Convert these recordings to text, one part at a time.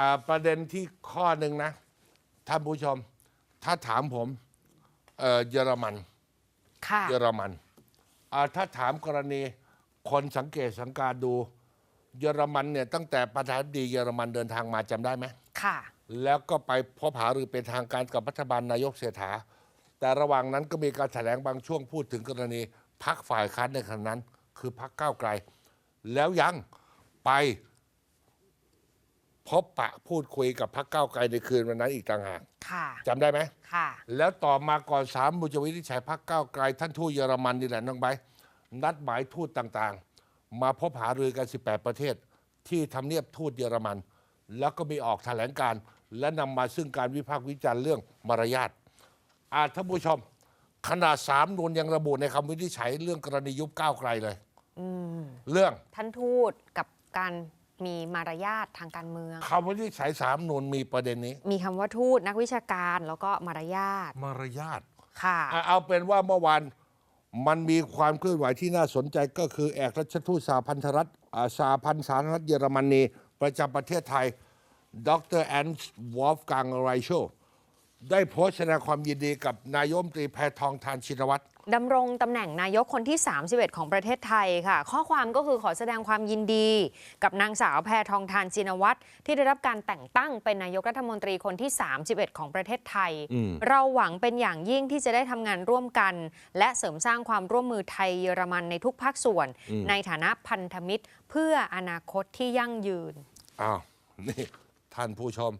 อ่าประเด็นที่ข้อหนึ่งนะท่านผู้ชม ถ้าถามผมเอ่อเยอรมันค่ะเยอรมันอ่าถ้าถามกรณีคนสังเกตสังการดู เยอรมันเนี่ยตั้งแต่ประธานาธิบดีเยอรมันเดินทางมาจำได้ไหมค่ะ แล้วก็ไปพบหารือเป็นทางการกับรัฐบาลนายกเศรษฐา แต่ระหว่างนั้นก็มีการแถลงบางช่วงพูดถึงกรณีพักฝ่ายค้านในขณะนั้น คือพักก้าวไกล แล้วยังไป พบปะพูดคุยกับพักก้าวไกลในคืนวันนั้นอีกต่างหากค่ะ จำได้ไหม ค่ะ แล้วต่อมาก่อนสามบุจวินิจฉัยพักก้าวไกล ท่านทูตเยอรมันนี่แหละน้องใบร์ทนัดหมายทูตต่างๆ มาพบหารือกัน 18 ประเทศ ที่ทำเนียบทูตเยอรมัน แล้วก็มีออกแถลงการณ์และนำมาซึ่งการวิพากษ์วิจารณ์เรื่องมารยาทอาท่านผู้ชม ขนาดสามนูนยังระบุในคำวินิจฉัยเรื่องกรณียุบก้าวไกลเลย อืม เรื่อง ท่านทูตกับการ มีมารยาททางการเมืองคำวินิจฉัยสามนูนมีประเด็นนี้ มีคำว่าทูตนักวิชาการแล้วก็มารยาทมารยาทค่ะอะเอาเป็นว่าเมื่อวานมันมีความเคลื่อนไหวที่น่าสนใจก็คือเอกราชทูตสหพันธรัฐอ่าสหพันธ์สาธารณรัฐเยอรมนีประจำประเทศไทย ดรแอนส์วอลฟกังไรโชได้โพสต์แสดงความยินดีกับนายกรัฐมนตรีแพทองทานชินวัตร ดำรงตำแหน่งนายกคนที่ 31 ของประเทศไทยค่ะ ข้อความก็คือขอแสดงความยินดี กับนางสาวแพทองทานชินวัตรที่ได้รับการแต่งตั้งเป็นนายกรัฐมนตรีคนที่ 31 ของประเทศไทยอืมเราหวังเป็นอย่างยิ่งที่จะได้ทำงานร่วมกัน และเสริมสร้างความร่วมมือไทยเยอรมันในทุกภาคส่วน ในฐานะพันธมิตร เพื่ออนาคตที่ยั่งยืนอ้าวนี่ท่านผู้ชม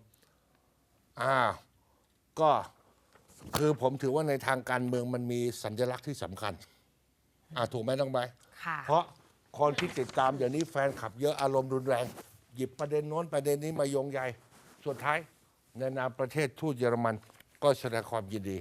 อ้าวก็ คือผมถือว่าในทางการเมืองมันมีสัญลักษณ์ที่สำคัญ อ่าถูกไหมน้องใบร์ทค่ะ เพราะคนที่ติดตามเดี๋ยวนี้แฟนขับเยอะอารมณ์รุนแรง หยิบประเด็นโน้นประเด็นนี้มาโยงใยสุดท้ายในนามประเทศทูตเยอรมันก็แสดงความยินดี